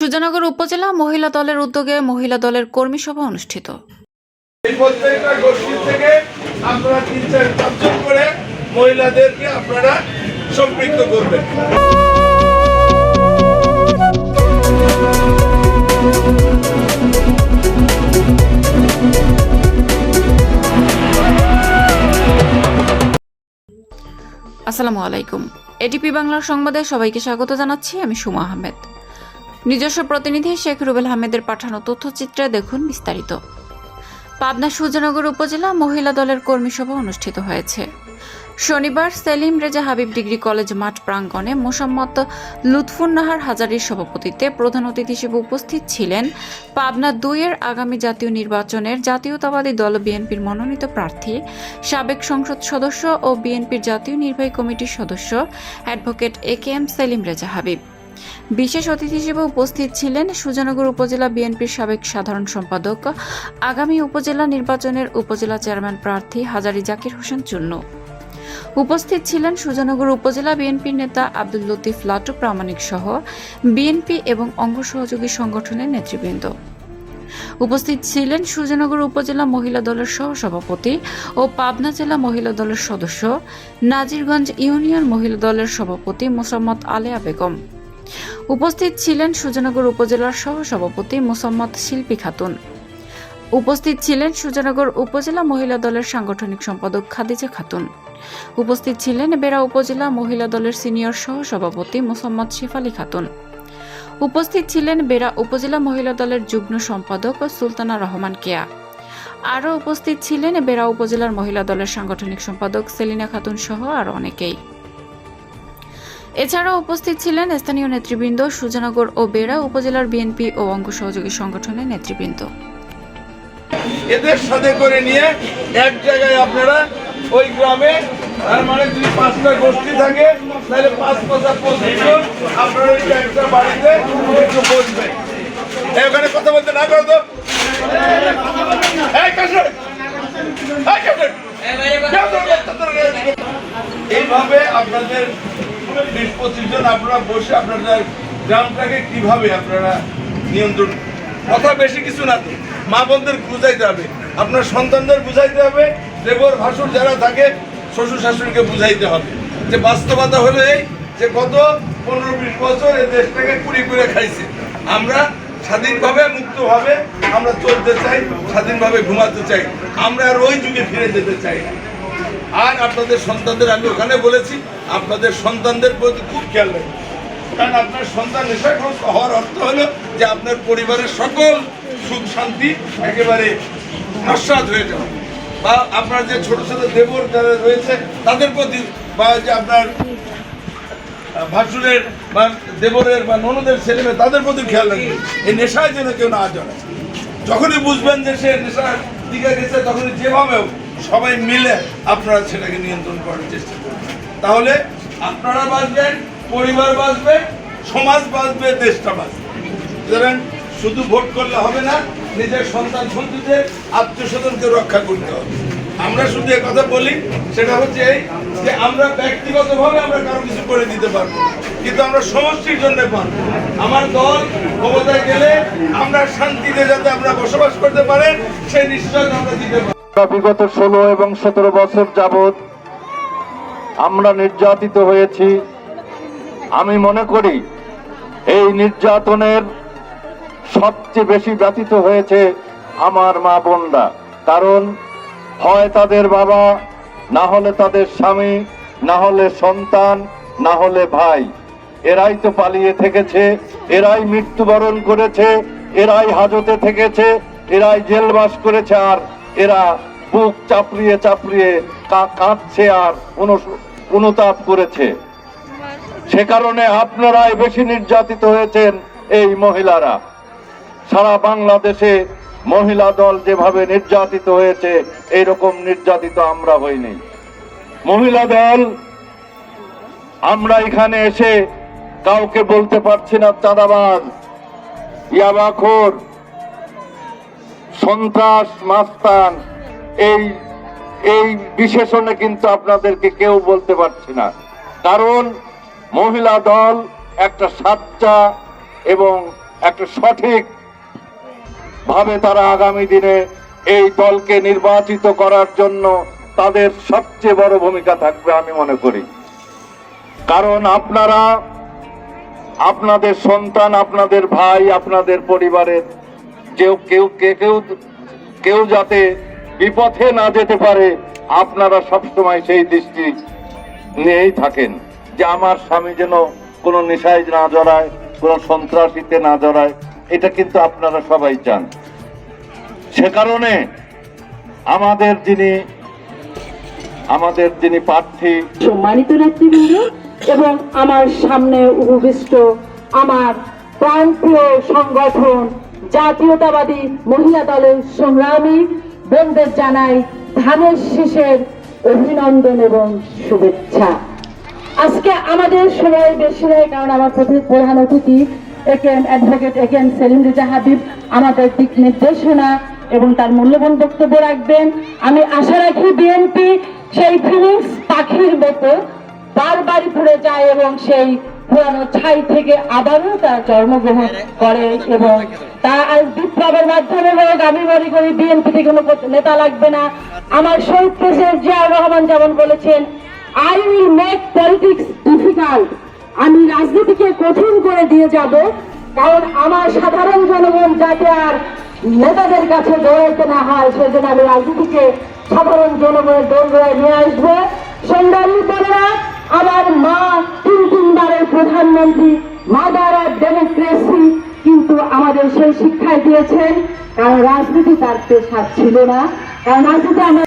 সুজানগর উপজেলা মহিলা দলের উদ্যোগে মহিলা দলের কর্মী সভা অনুষ্ঠিত। প্রত্যেকটা গোষ্ঠী থেকে আপনারা তিন চার পাঁচজন করে মহিলাদেরকে আপনারা সম্পৃক্ত করবেন। আসসালামু আলাইকুম। এটিপি বাংলার সংবাদে সবাইকে স্বাগত জানাচ্ছি আমি সুমা আহমেদ। নিজস্ব প্রতিনিধি শেখ রুবেল আহমেদের পাঠানো তথ্যচিত্রে দেখুন বিস্তারিত। পাবনা সূর্যনগর উপজেলা মহিলা দলের কর্মী সভা অনুষ্ঠিত হয়েছে। শনিবার সেলিম রেজা হাবিব ডিগ্রি কলেজ মাঠ প্রাঙ্গণে মোসাম্মত লুৎফুন্নাহার হাজারির সভাপতিত্বে প্রধান অতিথি হিসেবে উপস্থিত ছিলেন পাবনা দুইয়ের আগামী জাতীয় নির্বাচনের জাতীয়তাবাদী দল বিএনপির মনোনীত প্রার্থী, সাবেক সংসদ সদস্য ও বিএনপির জাতীয় নির্বাহী কমিটির সদস্য advocate A K M Selim Reza Habib. বিশেষ অতিথি হিসেবে উপস্থিত ছিলেন সুজানগর উপজেলা বিএনপির সাবেক সাধারণ সম্পাদক, আগামী উপজেলা নির্বাচনের উপজেলা চেয়ারম্যান প্রার্থী হাজারি জাকির হোসেন চুন্নু। উপস্থিত ছিলেন সুজানগর উপজেলা বিএনপির নেতা আব্দুল লতিফ লাটু প্রামাণিক সহ বিএনপি এবং অঙ্গ সহযোগী সংগঠনের নেতৃবৃন্দ। উপস্থিত ছিলেন সুজানগর উপজেলা মহিলা দলের সহসভাপতি ও পাবনা জেলা মহিলা দলের সদস্য, নাজিরগঞ্জ ইউনিয়ন মহিলা দলের সভাপতি মোসাম্মদ আলেয়া বেগম। উপস্থিত ছিলেন সুজানগর উপজেলার সহসভাপতি মোসাম্মদ শিল্পী খাতুন। উপস্থিত ছিলেন সুজানগর উপজেলা মহিলা দলের সাংগঠনিক সম্পাদক খাদিজা খাতুন। উপস্থিত ছিলেন বেড়া উপজেলা মহিলা দলের সিনিয়র সহসভাপতি মোসাম্মদ শেফালি খাতুন। উপস্থিত ছিলেন বেড়া উপজেলা মহিলা দলের যুগ্ম সম্পাদক সুলতানা রহমান কেয়া। আরও উপস্থিত ছিলেন বেড়া উপজেলার মহিলা দলের সাংগঠনিক সম্পাদক সেলিনা খাতুন সহ আরও অনেকেই। এছাড়াও উপস্থিত ছিলেন স্থানীয় নেতৃবৃন্দ সুজানগর ও বেড়া উপজেলার বিএনপি ও অঙ্গ সহযোগী সংগঠনের নেতৃবৃন্দ। এদের সাথে করে নিয়ে এক জায়গায় আপনারা ওই গ্রামে তার মানে যদি পাঁচটা গোষ্ঠী থাকে তাহলে পাঁচ পাঁচা পঁচিশ জন আপনারা ওই একটা বাড়িতে একটু বসবেন এই ওখানে কথা বলতে করো তো। না, এইভাবে আপনাদের বিশ পঁচিশ জন আপনারা বসে আপনাদের গ্রামটাকে কীভাবে আপনারা নিয়ন্ত্রণ কথা বেশি কিছু না তো। মা বোনদের বুঝাইতে হবে। আপনার সন্তানদের বুঝাইতে হবে। দেবর ভাসুর যারা থাকে, শ্বশুর শাশুড়িকে বুঝাইতে হবে। যে বাস্তবতা হলো এই যে গত পনেরো বিশ বছর এই দেশটাকে কুড়ি করে খাইছে। আমরা স্বাধীনভাবে, মুক্তভাবে আমরা চলতে চাই, স্বাধীনভাবে ঘুমাতে চাই। আমরা আর ওই যুগে ফিরে যেতে চাই আর আপনাদের সন্তানদের আমি ওখানে বলেছি, আপনাদের সন্তানদের প্রতি খুব খেয়াল রাখবেন কারণ আপনার সন্তান নেশাগ্রস্ত হওয়ার অর্থ হলো যে আপনার পরিবারের সকল সুখ শান্তি একেবারে নস্বাত হয়ে যাবে। বা আপনার যে ছোট ছোট দেবর যারা রয়েছে, তাদের প্রতি বা যে আপনার ভাসুরের বা দেবরের বা ননদের ছেলে মেয়ে, তাদের প্রতি খেয়াল রাখবেন। এই নেশায় যেন কেউ না জড়ায়। যখনই বুঝবেন যে সে নেশার দিকে গেছে, তখনই যেভাবে হোক সবাই মিলে আপনারা সেটাকে নিয়ন্ত্রণ করার চেষ্টা করবেন। তাহলে আপনারা বাঁচবেন, পরিবার বাঁচবে, সমাজ বাঁচবে, দেশটা বাঁচবে। শুধু ভোট করলে হবে না, নিজের সন্তান সন্ততিদের আত্মীয় স্বজনকে রক্ষা করতে হবে। আমরা শুধু কথা বলি, সেটা হচ্ছে এই যে আমরা ব্যক্তিগতভাবে আমরা কারও কিছু করে দিতে পারব কিন্তু আমরা সমষ্টির জন্য পারব আমার দল ক্ষমতায় গেলে আমরা শান্তিতে যাতে আমরা বসবাস করতে পারেন, সেই নিশ্চয়তা আমরা দিতে পারব। আমরা বিগত ষোলো এবং সতেরো বছর যাবৎ আমরা নির্যাতিত হয়েছি। আমি মনে করি এই নির্যাতনের সবচেয়ে বেশি ব্যথিত হয়েছে আমার মা বোনরা। কারণ হয় তাদের বাবা, না হলে তাদের স্বামী, না হলে সন্তান, না হলে ভাই। এরাই তো পালিয়ে থেকেছে, এরাই মৃত্যুবরণ করেছে, এরাই হাজতে থেকেছে, এরাই জেলবাস করেছে আর এরা বুক চাপড়িয়ে চাপড়িয়ে কাঁদছে আর অনুতাপ করেছে। সে কারণে আপনারাই বেশি নির্যাতিত হয়েছেন এই মহিলারা। সারা বাংলাদেশে মহিলা দল যেভাবে নির্যাতিত হয়েছে, এইরকম নির্যাতিত আমরা হইনি। মহিলা দল, আমরা এখানে এসে কাউকে বলতে পারছি না, চাঁদাবাজ ইয়াবাখোর সন্ত্রাস মাস্তান, এই এই বিশেষণে কিন্তু আপনাদেরকে কেউ বলতে পারছি না। কারণ মহিলা দল একটা সাচ্চা এবং একটা সঠিক ভাবে তারা আগামী দিনে এই দলকে নির্বাচিত করার জন্য তাদের সবচেয়ে বড় ভূমিকা থাকবে আমি মনে করি। কারণ আপনারা, আপনাদের সন্তান, আপনাদের ভাই, আপনাদের পরিবারের কেউ কেউ, কে, কেউ কেউ যাতে বিপথে না যেতে পারে, আপনারা সবসময় সেই দৃষ্টি নিয়েই থাকেন যে আমার স্বামী যেন কোনো নেশায় না জড়ায়, কোনো সন্ত্রাসীতে না জড়ায়, এটা কিন্তু আপনারা সবাই চান। সে কারণে আমাদের যিনি আমাদের যিনি প্রার্থী, সম্মানিত নেতৃবৃন্দ এবং আমার সামনে উপবিষ্ট আমার প্রান্তীয় সংগঠন জাতীয়তাবাদী মহিলা দলের সংগ্রামী বোনদের জানাই ধানের শীষের অভিনন্দন এবং শুভেচ্ছা। আজকে আমাদের সময় বেশি নেই, কারণ আমার প্রধান অতিথি একেন অ্যাডভোকেট একেন সেলিম রেজা হাবিব, আমাদের দিক নির্দেশনা এবং তার মূল্যবান বক্তব্য রাখবেন। আমি আশা রাখি বিএনপি সেই ফিলিংস পাখির মতো বারবার ঘুরে যায় এবং সেই পুরানো ছাই থেকে আবারও তার জন্মগ্রহণ করে এবং তা আজ বিপ্লবের মাধ্যমে হোক, আমি মনে করি বিএনপিতে কোনো নেতা লাগবে না। আমার শহীদ প্রেসিডেন্ট জিয়াউর রহমান যেমন বলেছেন I will make politics difficult আমি রাজনীতিকে কঠিন করে দিয়ে যাব, কারণ আমার সাধারণ জনগণ যাতে আর নেতাদের কাছে দৌড়াইতে না হয়, সেজন্য আমি রাজনীতিকে সাধারণ জনগণের দৌড়ায় নিয়ে আসব। বলেরা আমার মা প্রধানমন্ত্রী মাদার অফ ডেমোক্রেসি কিন্তু আমাদের সেই শিক্ষায় দিয়েছেন। কারণ রাজনীতি তার পেশা ছিল না। কারণ রাজনীতি আমরা